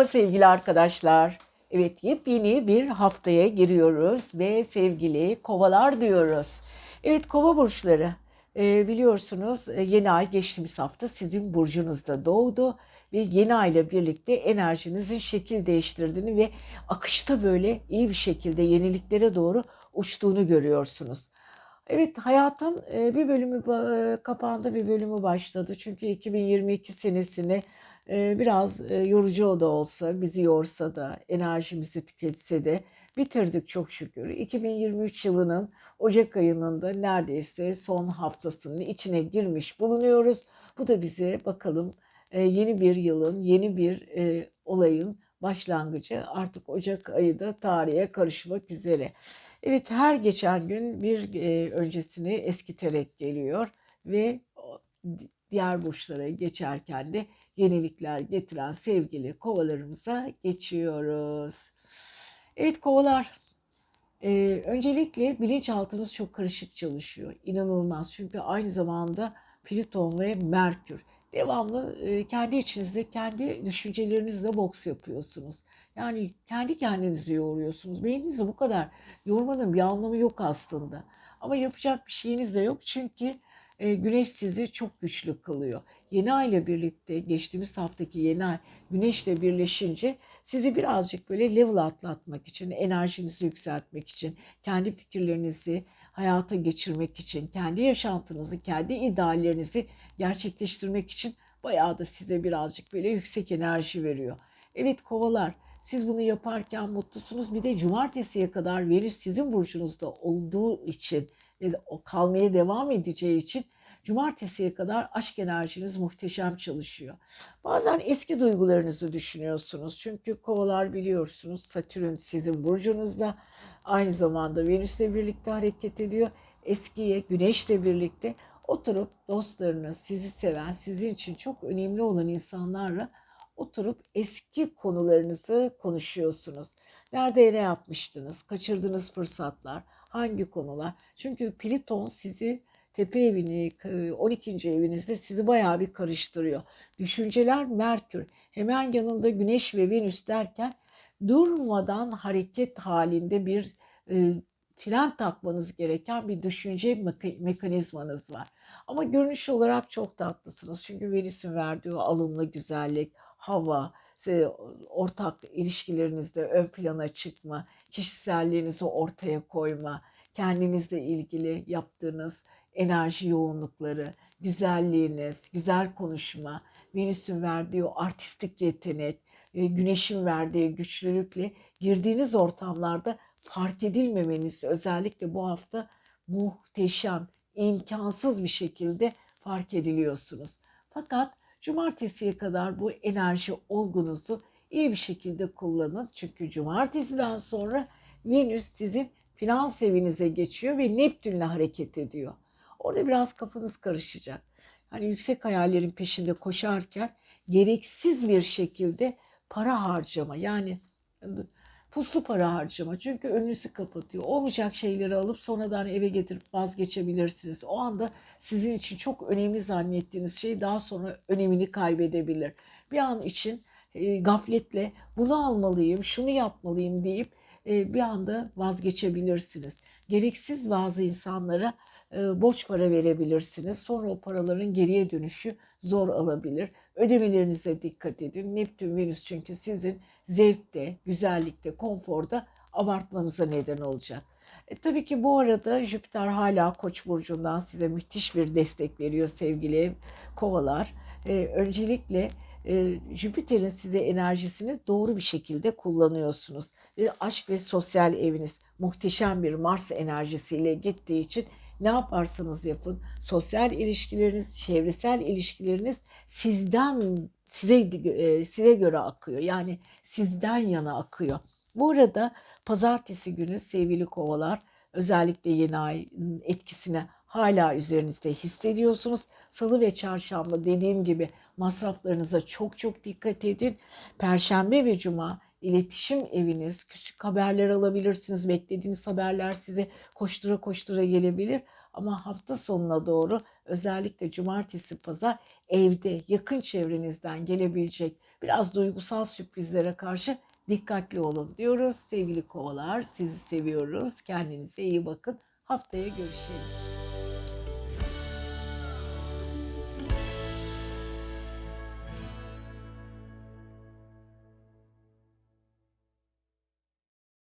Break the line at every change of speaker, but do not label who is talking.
Merhaba sevgili arkadaşlar. Evet yepyeni bir haftaya giriyoruz ve sevgili kovalar diyoruz. Evet kova burçları e, biliyorsunuz yeni ay geçtiğimiz hafta sizin burcunuzda doğdu ve yeni ayla birlikte enerjinizin şekil değiştirdiğini ve akışta böyle iyi bir şekilde yeniliklere doğru uçtuğunu görüyorsunuz. Evet hayatın bir bölümü kapandı bir bölümü başladı. Çünkü 2022 senesini biraz yorucu da olsa bizi yorsa da enerjimizi tüketse de bitirdik çok şükür. 2023 yılının Ocak ayının da neredeyse son haftasının içine girmiş bulunuyoruz. Bu da bize bakalım yeni bir yılın yeni bir olayın başlangıcı artık Ocak ayı da tarihe karışmak üzere. Evet her geçen gün bir e, öncesini eskiterek geliyor ve diğer burçlara geçerken de yenilikler getiren sevgili kovalarımıza geçiyoruz. Evet kovalar ee, öncelikle bilinçaltınız çok karışık çalışıyor. İnanılmaz. Çünkü aynı zamanda Plüton ve Merkür. Devamlı kendi içinizde, kendi düşüncelerinizle boks yapıyorsunuz. Yani kendi kendinizi yoruyorsunuz. Beyninizi bu kadar yormanın bir anlamı yok aslında. Ama yapacak bir şeyiniz de yok. Çünkü Güneş sizi çok güçlü kılıyor. Yeni ay ile birlikte, geçtiğimiz haftaki yeni ay Güneşle birleşince sizi birazcık böyle level atlatmak için, enerjinizi yükseltmek için, kendi fikirlerinizi hayata geçirmek için, kendi yaşantınızı, kendi ideallerinizi gerçekleştirmek için bayağı da size birazcık böyle yüksek enerji veriyor. Evet kovalar, siz bunu yaparken mutlusunuz. Bir de cumartesiye kadar Venüs sizin burcunuzda olduğu için ve de kalmaya devam edeceği için cumartesiye kadar aşk enerjiniz muhteşem çalışıyor. Bazen eski duygularınızı düşünüyorsunuz. Çünkü kovalar biliyorsunuz Satürn sizin burcunuzda. Aynı zamanda Venüs'le birlikte hareket ediyor. Eskiye Güneş'le birlikte oturup dostlarınız, sizi seven, sizin için çok önemli olan insanlarla oturup eski konularınızı konuşuyorsunuz. Nerede ne yapmıştınız? Kaçırdığınız fırsatlar, hangi konular? Çünkü Plüton sizi tepe evini, 12. evinizde sizi bayağı bir karıştırıyor. Düşünceler Merkür. Hemen yanında Güneş ve Venüs derken durmadan hareket halinde bir e, fren takmanız gereken bir düşünce meka- mekanizmanız var. Ama görünüş olarak çok tatlısınız. Çünkü Venüs'ün verdiği o alımlı güzellik, hava, ortak ilişkilerinizde ön plana çıkma, kişiselliğinizi ortaya koyma, kendinizle ilgili yaptığınız enerji yoğunlukları, güzelliğiniz, güzel konuşma, Venüs'ün verdiği o artistik yetenek, e, Güneş'in verdiği güçlülükle girdiğiniz ortamlarda fark edilmemeniz özellikle bu hafta muhteşem, imkansız bir şekilde fark ediliyorsunuz. Fakat cumartesiye kadar bu enerji olgunuzu iyi bir şekilde kullanın. Çünkü cumartesiden sonra Venüs sizin finans evinize geçiyor ve Neptünle hareket ediyor. Orada biraz kafanız karışacak. Hani yüksek hayallerin peşinde koşarken gereksiz bir şekilde para harcama yani puslu para harcama çünkü önünüzü kapatıyor. Olmayacak şeyleri alıp sonradan eve getirip vazgeçebilirsiniz. O anda sizin için çok önemli zannettiğiniz şey daha sonra önemini kaybedebilir. Bir an için e, gafletle bunu almalıyım, şunu yapmalıyım deyip bir anda vazgeçebilirsiniz. Gereksiz bazı insanlara e, borç para verebilirsiniz. Sonra o paraların geriye dönüşü zor alabilir. Ödemelerinize dikkat edin. Neptün, Venüs çünkü sizin zevkte, güzellikte, konforda abartmanıza neden olacak. E, tabii ki bu arada Jüpiter hala Koç burcundan size müthiş bir destek veriyor sevgili kovalar. E, öncelikle e, Jüpiter'in size enerjisini doğru bir şekilde kullanıyorsunuz. Ve aşk ve sosyal eviniz muhteşem bir Mars enerjisiyle gittiği için ne yaparsanız yapın sosyal ilişkileriniz, çevresel ilişkileriniz sizden size size göre akıyor. Yani sizden yana akıyor. Bu arada pazartesi günü sevgili kovalar özellikle yeni ayın etkisini hala üzerinizde hissediyorsunuz. Salı ve çarşamba dediğim gibi masraflarınıza çok çok dikkat edin. Perşembe ve cuma iletişim eviniz, küçük haberler alabilirsiniz. Beklediğiniz haberler size koştura koştura gelebilir. Ama hafta sonuna doğru özellikle cumartesi pazar evde yakın çevrenizden gelebilecek biraz duygusal sürprizlere karşı dikkatli olun diyoruz. Sevgili kovalar sizi seviyoruz. Kendinize iyi bakın. Haftaya görüşelim.